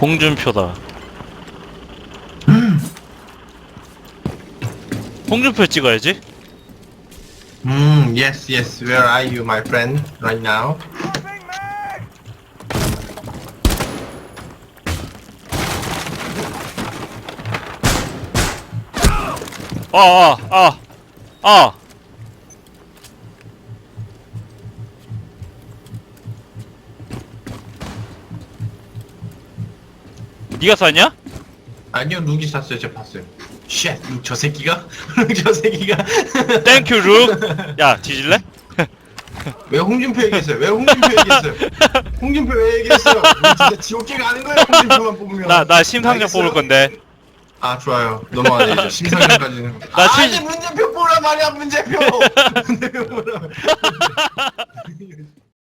홍준표다. 홍준표 찍어야지. Mm, yes, yes. Where are you, my friend, right now? 아, 아, 아, 아. 네가 쐈냐? 아니요, 룩이 샀어요. 제가 봤어요. 쉣, 룩저 새끼가? 룩 저 새끼가? 땡큐 룩. 야 뒤질래? 왜 홍준표 얘기했어요? 왜 홍준표 얘기했어요? 홍준표 왜 얘기했어요? 우리 진짜 지옥길 가는 거예요, 홍준표만 뽑으면. 나 나 심상정 알겠어요? 뽑을 건데. 아, 좋아요. 넘어가야죠. 심상정까지는. 나 칠- 아니, 문제표 보란 말이야, 문제표! 문제표 말이야.